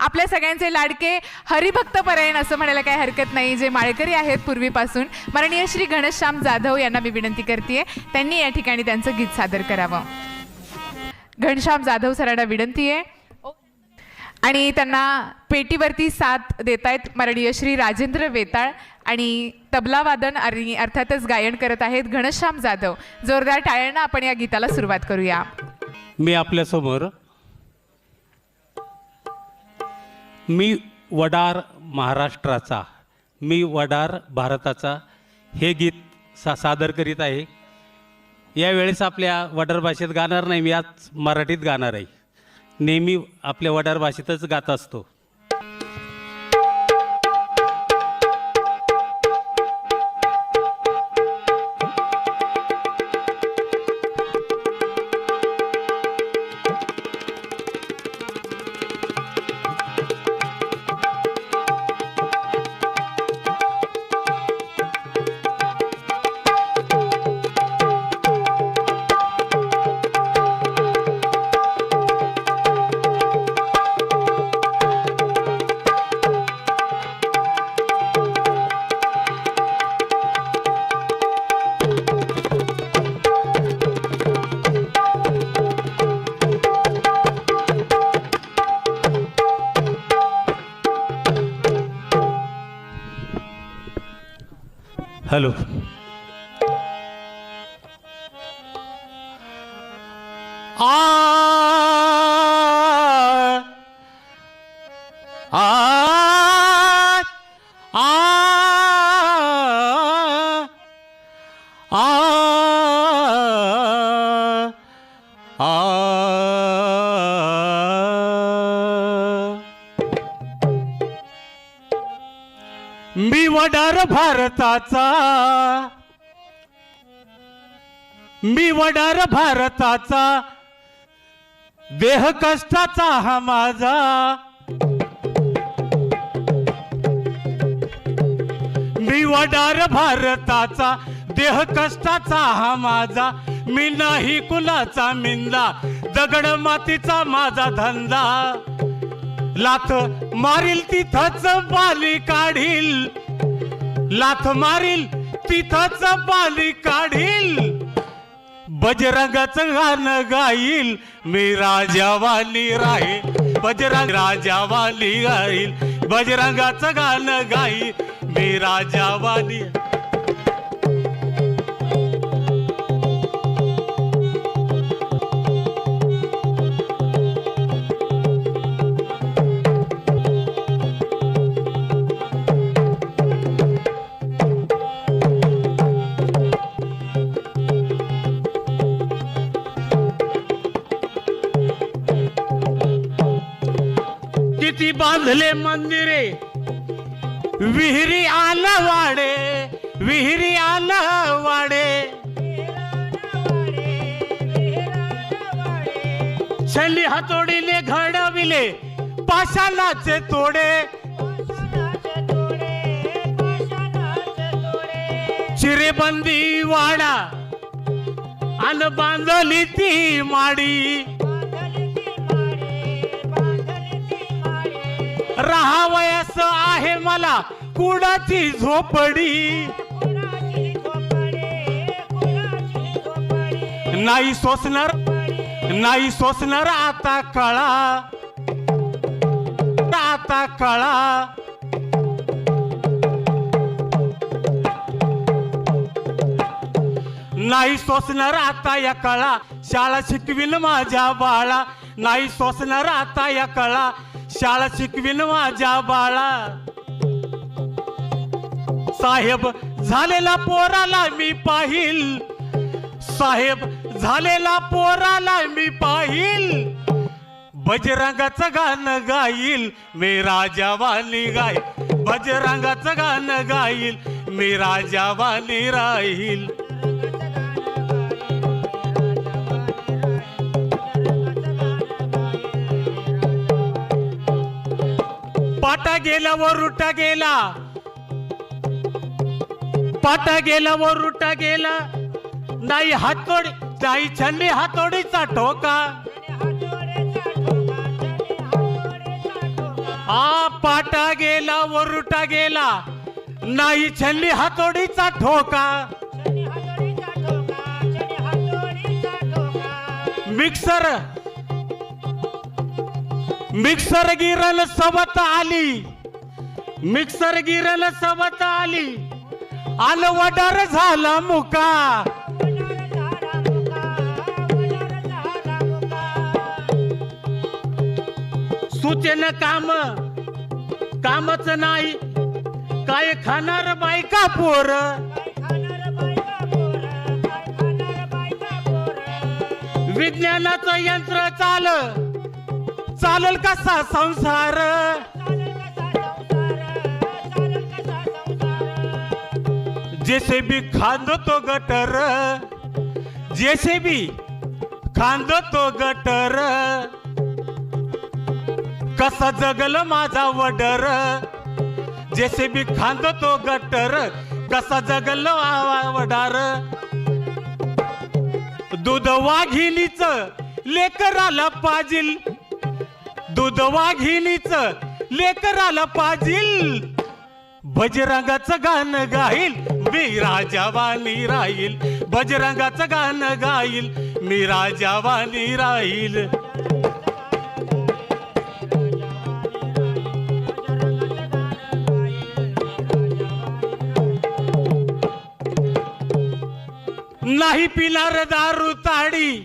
आपल्या सगळ्यांचे लाडके हरिभक्त परायण असं म्हणायला काही हरकत नाही. जे माळकरी आहेत पूर्वीपासून माननीय श्री घनश्याम जाधव यांना मी विनंती करते त्यांनी या ठिकाणी त्यांचं गीत सादर करावं. घनश्याम जाधव सरांना विनंती आहे. आणि त्यांना पेटीवरती साथ देत आहेत माननीय श्री राजेंद्र वेताळ आणि तबला वादन आणि अर्थातच गायन करत आहेत घनश्याम जाधव. जोरदार टाळ्यांना आपण या गीताला सुरुवात करूया. मी आपल्यासमोर मी वडार महाराष्ट्राचा मी वडार भारताचा हे गीत सा सादर करीत आहे. यावेळेस आपल्या वडार भाषेत गाणार नाही मी आज मराठीत गाणार आहे. नेहमी आपल्या वडार भाषेतच गात असतो. हॅलो. भारताचा. मी वडार भारताचा. देह कष्टाचा हा माझा. मी वडार भारताचा. देह कष्टाचा हा माझा. मी नाही कुलाचा मिंदा. दगड मातीचा माझा धंदा. लाथ मारील तिथंच बाली काढील. लाथ मारील तिथंच बाली काढील. बजरंगाचं गाणं गाईल मी राजावाली राहील. बजरंग राजावाली गाईल बजरंगाचं गाणं गाईल मी राजावाली बांधले मंदिरे. विहिरी आला वाडे विहिरी आला वाडे. छली हातोडीने घडविले पाषाणाचे तोडे. चिरेबंदी वाडा अन बांधली ती माडी. राहावयास आहे मला. कुडाची झोपडी? नाही सोसणार नाही सोसणार आता कळा. आता कळा. नाही सोसणार आता या कळा. शाळा शिकविल माझ्या बाळा. नाही सोसणार आता या कळा. शाळा शिकविन माझ्या बाळा. साहेब झालेला पोराला मी पाहिल. साहेब झालेला पोराला मी पाहिल. बजरंगाचं गाणं गाईल मी राजावाली गाय. बजरंगाचं गाणं गाईल मी राजावाली राहील. पाटा गेला वर रुटा गेला. पाटा गेला वर रुटा गेला. नाही हातोडी नाही छंडी हातोडीचा ठोका. आ पाटा गेला वरुटा गेला. नाही छल्ली हातोडीचा ठोका. मिक्सर मिक्सर गिरल सबत आली. मिक्सर गिरल सबत आली. आलं वडार झाला मुका. सुचेन काम. कामच नाही. काय खाणार बायका पोर? विज्ञानाचं यंत्र चाल. चालल कसा संसार? जेसीबी खांदतो गटर जेसीबी खांदतो गटर कसा जगल माझा वडर जेसीबी खांदतो गटर कसा जगल वडार। दूध वाघिणीच लेकराला पाजील दूध वाघिणीच लेकराला पाजील. बजरंगाचं गाणं गाईल मी राजावानी राहील. बजरंगाचं गाणं गाईल मी राजावानी राहील. नाही पिणार दारू ताडी.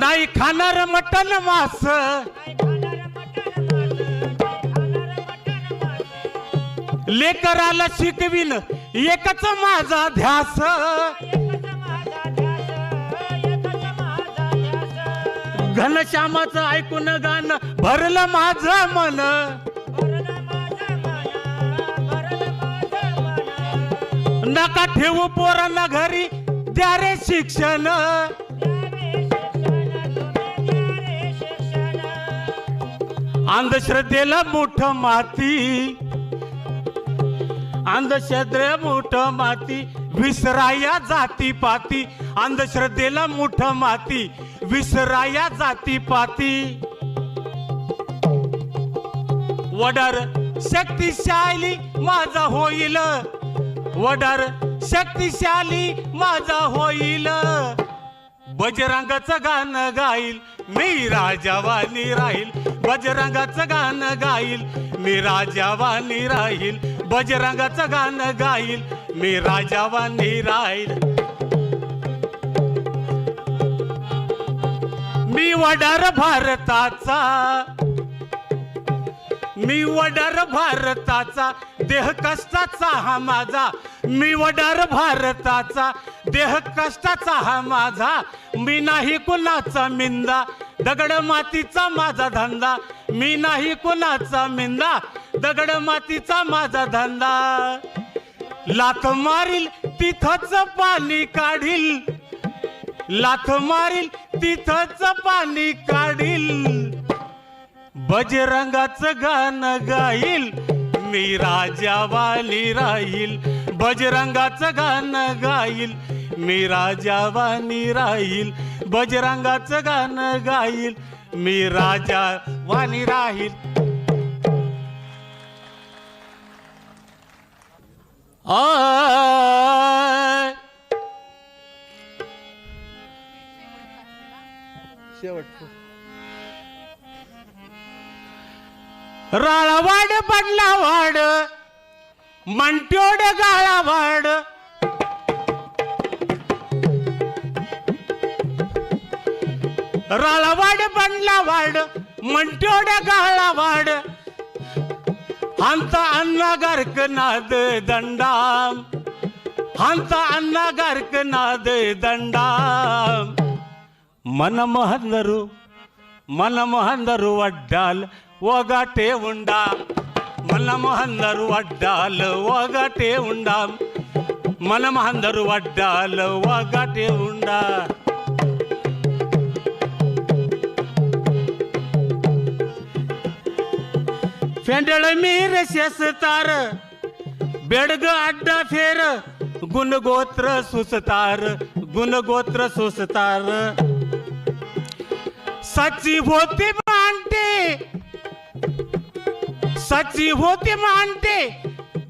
नाही खाणार मटन मास. लेकराला शिकविन एकच माझा ध्यास. घनश्यामाचं ऐकून गाणं भरलं माझं मन. नका ठेवू पोरांना घरी द्या रे शिक्षण. अंधश्रद्धेला मोठ माती. अंधश्रद्धे मोठ माती. विसराया जाती पाती. अंधश्रद्धेला मोठ माती. विसराया जाती पाती. वडर शक्तिशाली माझा होईल. वडर शक्तिशाली माझा होईल. बजरंगाचं गाणं गाईल. मी राजावानी राहील. बजरंगाचं गाणं गाईल मी राजावानी राहील. बजरंगाचं गाणं गाईल मी राजावानी राहील. मी वडार भारताचा मी वडार भारताचा देह कष्टाचा हा माझा. मी वडार भारताचा देह कष्टाचा हा माझा. मी नाही कुणाचा मिंदा दगड मातीचा माझा धंदा. मी नाही कुणाचा मिंदा. दगड मातीचा माझा धंदा. लाथ मारील तिथंच पाणी काढील. लाथ मारील तिथंच पाणी काढील. बजरंगाचं गाणं गाईल. मी राजावानी राहील. बजरंगाचं गाणं गाईल. मी राजावानी राहील बजरंगाचं गाणं गाईल. मी राजा वाणी राहील. शेवट राळवाड पडला वाड मंटोड गाळा राळावाड बनला वाड मंटोड्या गाळा वाड. आमचा अण्णा गारक नाद दंडाम. आमचा अण्णा गारक नाद दंडाम. मन महंदरू मन महंदरू वड्डाल ಒಗಟೆ ಉಂಡ ಮನಮಹಂದರು ಒಡ್ಡಾಲ ಒಗಟೆ ಉಂಡ ಮನಮಹಂದರು ಒಡ್ಡಾಲ ಒಗಟೆ ಉಂಡ फेंडळ मीर शेसतार बेडग अड्डा फेर गुणगोत्र सुसतार गुणगोत्र सुसतार सची होती मांडते वाची होते मानते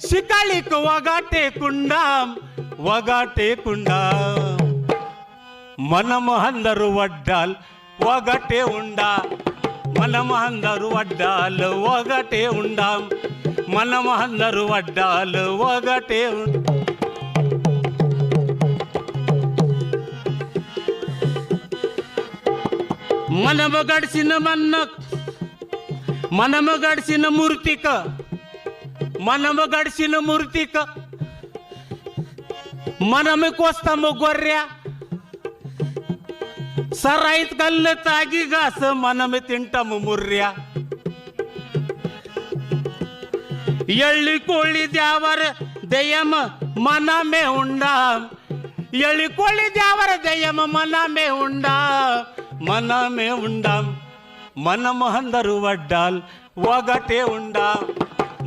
शिकाळीक वगाटे कुंडाम वगाटे कुंडाम మనమహందరు వడ్డాల్ ఒకటే ఉండా మనమహందరు వడ్డాల్ ఒకటే ఉండాం మనమహందరు వడ్డాల్ ఒకటే ఉం- మనము గడిచిన మన్న మనము గడిచిన మూర్తిక మనము గడిచిన మూర్తిక మనము కోస్తాము గొర్రె सराईत गल्ल तागी गास मनमे तिंटा मुमुर्या ಎಳ್ಳಿ ಕೋಳಿ ದ್ಯಾವರ ದಯಮ ಮನ ಮೇ ಉಂಡ ಎಳ್ಳಿ ಕೋಳಿ ದ್ಯಾವರ ದಯಮ ಮನ ಮೇ ಉಂಡ ಮನ ಮೇ ಉಂಡ ಮನ ಮಹಂದರು ಒಡ್ಡಾಲ್ ಒಗಟೆ ಉಂಡ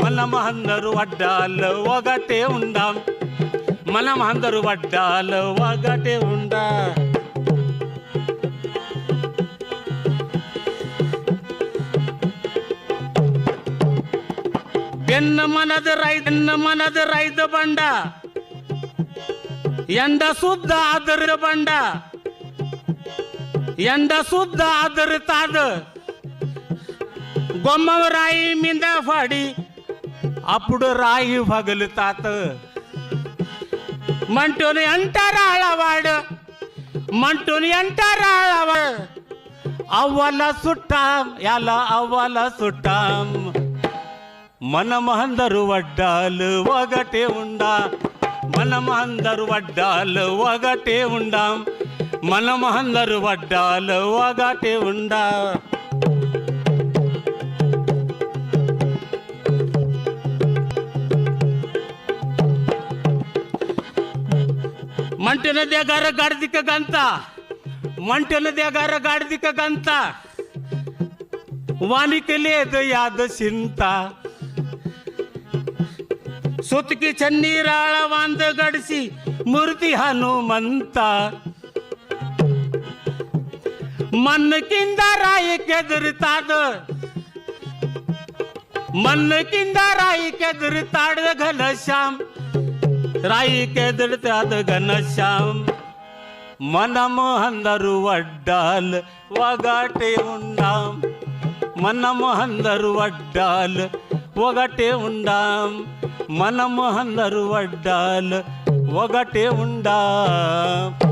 ಮನ ಮಹಂದರು ಒಡ್ಡಾಲ್ ಒಗಟೆ ಉಂಡ ಮನ ಮಹಂದರು ಒಡ್ಡಾಲ್ ಒಗಟೆ ಉಂಡ त्यांना मनाद राय त्यांना मनाद रायद बंडा यंदा सुद्धा आदर बंडा यंदा सुद्धा आदर ताद गोमाव राई मिंदा फाडी आपुड राई भागल तात म्हणटोन अंटा राळावाड म्हणटोन अंटा राळावाड आव्हाला सुट्टा याला आव्हाला सुट्टा మనమందరు వడ్డాలు ఒకటే ఉండా. మనమందరు వడ్డాలు ఒకటే ఉండాం. మనమందరు వడ్డాలు ఒకటే ఉండా. మంటిన దగ్గర గడిదిక గంత. మంటిన దగ్గర గడిదిక గంత. వానికి లేదు యాద చింత सुतकी छन्नी राळा वांद गडसी मूर्ती हनुमंता मन किंदा राय केदरताड मन किंदा राय केदरताड घनश्याम राई केदरताड घनश्याम మనమ అందరు వడ్డాల్ వగాటే मन मोहन అందరు వడ్డాల్ ఒకటే ఉండాం మనము అందరు వడ్డాలు. ఒకటే ఉండాం.